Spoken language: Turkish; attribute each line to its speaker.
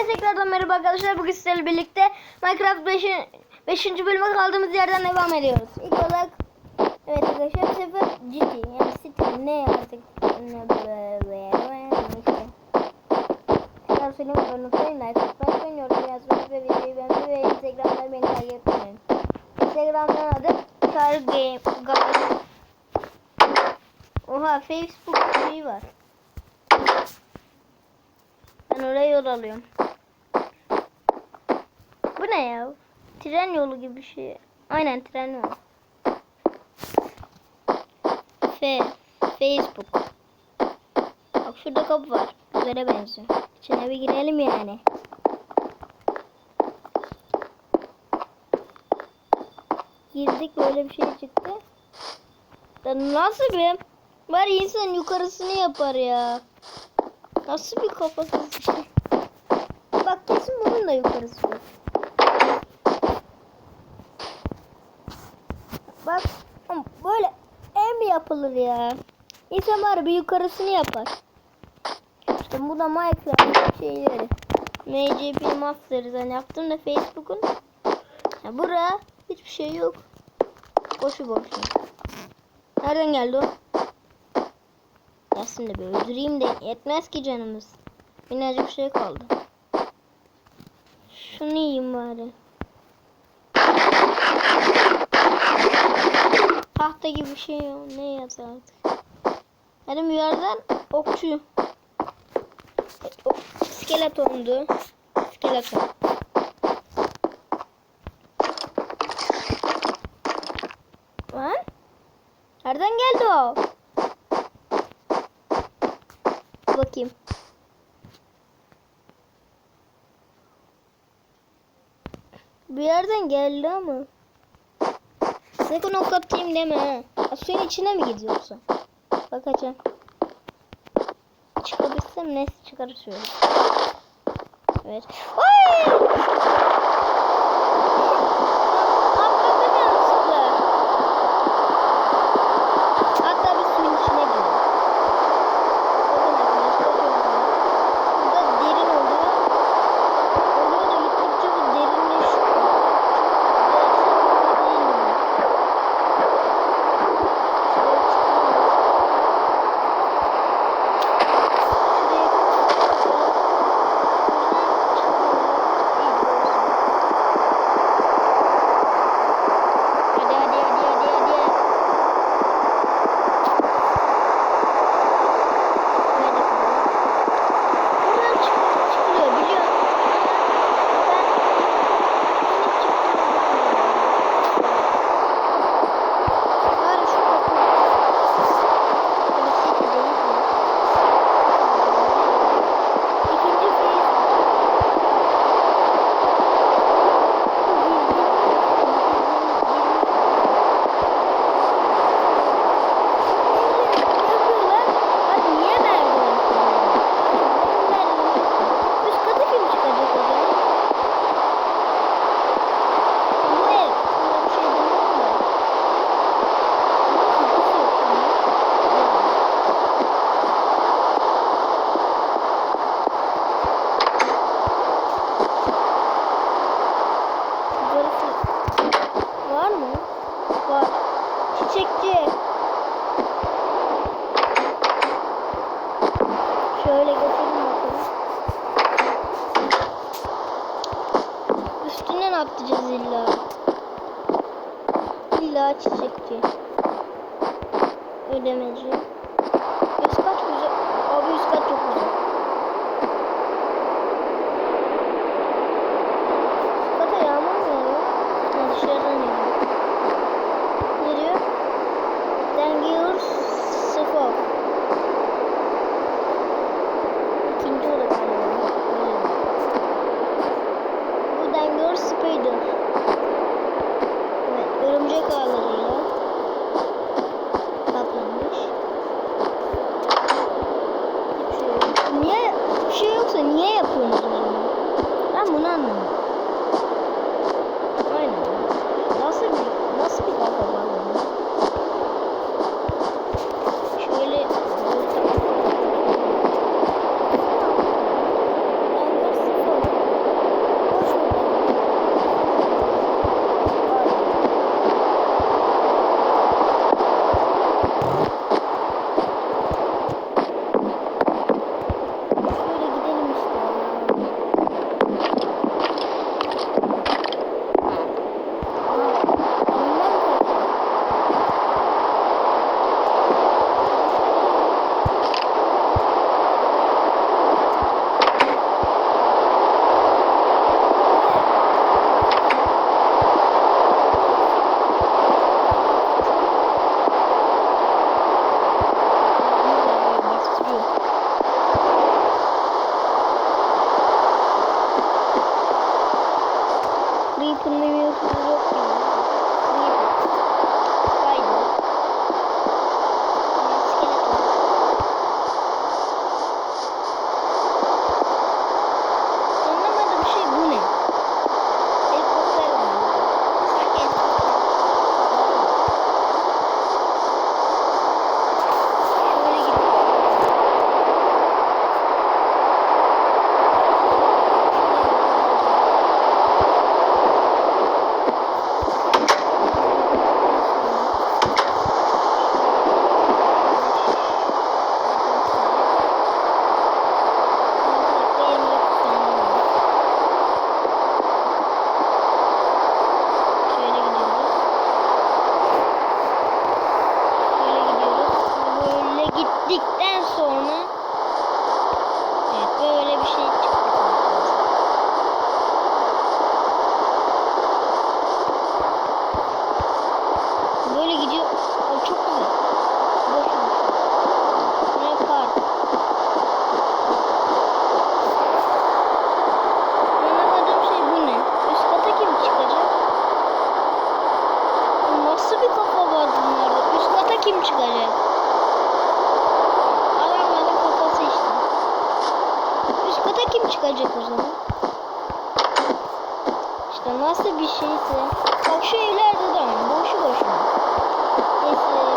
Speaker 1: Hepinize tekrardan merhaba arkadaşlar. Bugün sizlerle birlikte Minecraft 5. 5. bölüme kaldığımız yerden devam ediyoruz. İlk olarak evet arkadaşlar bu sefer ciddi yani city ne artık ne böyle. Tekrar söyleyeyim unutmayın like atmayı yorum yazmayı ve videoyu beğenmeyi ve instagramdan beni takip etmeyin. Instagram'dan adı Car Game. Oha Facebook şeyi var. Ben oraya yol alıyorum. Ne ya? Tren yolu gibi bir şey. Aynen tren yolu. F. Facebook. Bak şurada kapı var. Güzele benziyor. İçine bir girelim yani. Girdik böyle bir şey çıktı. Da nasıl bir? Var insan yukarısını yapar ya. Nasıl bir kafasız şey? Bak kesin bunun da yukarısı yok. Bak böyle ev mi yapılır ya? İnsan var bir yukarısını yapar. İşte bu da Minecraft şeyleri. MCP Masters'dan yaptım da Facebook'un. Ya buraya hiçbir şey yok. Boşu boşuna. Nereden geldi o? Gelsin de bir öldüreyim de yetmez ki canımız. Minnacık şey kaldı. Şunu yiyeyim bari. Tahta gibi bir şey yok. Ne yazar artık. Benim yerden okçu. Skeletondu. Skeleton. Lan? Nereden geldi o? Bakayım. Bir yerden geldi ama. Sakın ok atayım deme ha. Suyun içine mi gidiyorsun? Bakacağım. Çıkabilsem neyse çıkarır şöyle. Evet. Ay! Atladım yanlışlıkla. Hatta bir suyun içine girdim. Bakın arkadaşlar şöyle. Burada derin oluyor. Oluyor da gittikçe bu derinleşiyor. Evet, şimdi değilim ben. Şuraya çıkıyorum. Şuraya Hadi hadi hadi hadi hadi. Hadi bakalım. Buradan çık çıkılıyor biliyorum. Bari şu kapı. Tabii seti değil mi? İkinci Facebook. Yapıyorlar. Hadi niye merdiven koyuyorlar? Üst kata kim çıkacak o zaman? Bu ev. Buna bir şey demiyorum da. Bunun kapısı yok bunun. Yok. Yukarısı var mı? Var. Çiçekçi. Şöyle götürün bakalım. Üstünden atlayacağız illa. İlla çiçekçi. Ödemeci. Üst kat güzel. Abi üst kat çok güzel. Spider. Evet, örümcek ağlarıyla kaplanmış. Hiçbir. Şey niye bir şey yoksa niye yapıyorsunuz bunu? Ben bunu anlamadım. Çıkacak o zaman? İşte nasıl bir şeyse. Bak şu evlerde de var. Boşu boşuna. Neyse